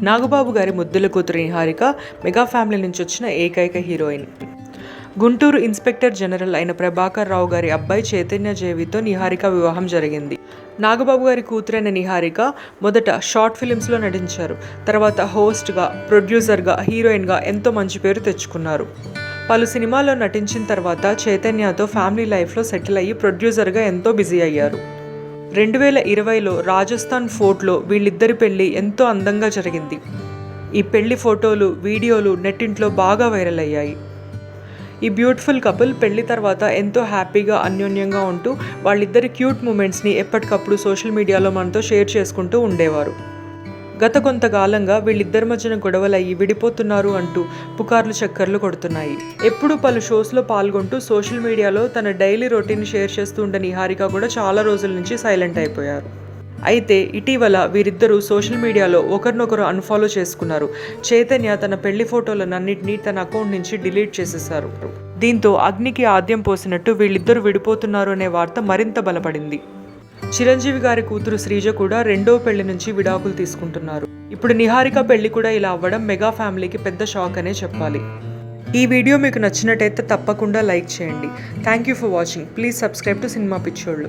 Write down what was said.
నాగబాబు గారి ముద్దుల కూతురు నిహారిక మెగా ఫ్యామిలీ నుంచి వచ్చిన ఏకైక హీరోయిన్. గుంటూరు ఇన్స్పెక్టర్ జనరల్ అయిన ప్రభాకర్ రావు గారి అబ్బాయి చైతన్య జేవితో నిహారిక వివాహం జరిగింది. నాగబాబు గారి కూతురైన నిహారిక మొదట షార్ట్ ఫిలిమ్స్లో నటించారు. తర్వాత హోస్ట్గా ప్రొడ్యూసర్గా హీరోయిన్గా ఎంతో మంచి పేరు తెచ్చుకున్నారు. పలు సినిమాల్లో నటించిన తర్వాత చైతన్యతో ఫ్యామిలీ లైఫ్లో సెటిల్ అయ్యి ప్రొడ్యూసర్గా ఎంతో బిజీ అయ్యారు. రెండు వేల ఇరవైలో రాజస్థాన్ ఫోర్ట్లో వీళ్ళిద్దరి పెళ్ళి ఎంతో అందంగా జరిగింది. ఈ పెళ్ళి ఫోటోలు వీడియోలు నెట్టింట్లో బాగా వైరల్ అయ్యాయి. ఈ బ్యూటిఫుల్ కపుల్ పెళ్ళి తర్వాత ఎంతో హ్యాపీగా అన్యోన్యంగా ఉంటూ వాళ్ళిద్దరి క్యూట్ మూమెంట్స్ని ఎప్పటికప్పుడు సోషల్ మీడియాలో మనతో షేర్ చేసుకుంటూ ఉండేవారు. గత కొంతకాలంగా వీళ్ళిద్దరి మధ్యన గొడవలయ్యి విడిపోతున్నారు అంటూ పుకార్లు చక్కర్లు కొడుతున్నాయి. ఎప్పుడు పలు షోస్లో పాల్గొంటూ సోషల్ మీడియాలో తన డైలీ రొటీన్ షేర్ చేస్తూ ఉండే నిహారిక కూడా చాలా రోజుల నుంచి సైలెంట్ అయిపోయారు. అయితే ఇటీవల వీరిద్దరూ సోషల్ మీడియాలో ఒకరినొకరు అన్ఫాలో చేసుకున్నారు. చైతన్య తన పెళ్ళి ఫోటోలన్నింటినీ తన అకౌంట్ నుంచి డిలీట్ చేసేశారు. దీంతో అగ్నికి ఆద్యం పోసినట్టు వీళ్ళిద్దరూ విడిపోతున్నారు అనే వార్త మరింత బలపడింది. చిరంజీవి గారి కూతురు శ్రీజ కూడా రెండో పెళ్ళి నుంచి విడాకులు తీసుకుంటున్నారు. ఇప్పుడు నిహారిక పెళ్ళి కూడా ఇలా అవ్వడం మెగా ఫ్యామిలీకి పెద్ద షాక్ అనే చెప్పాలి. ఈ వీడియో మీకు నచ్చినట్టయితే తప్పకుండా లైక్ చేయండి. Thank you for watching please subscribe to cinema పిచ్చోళ్ళు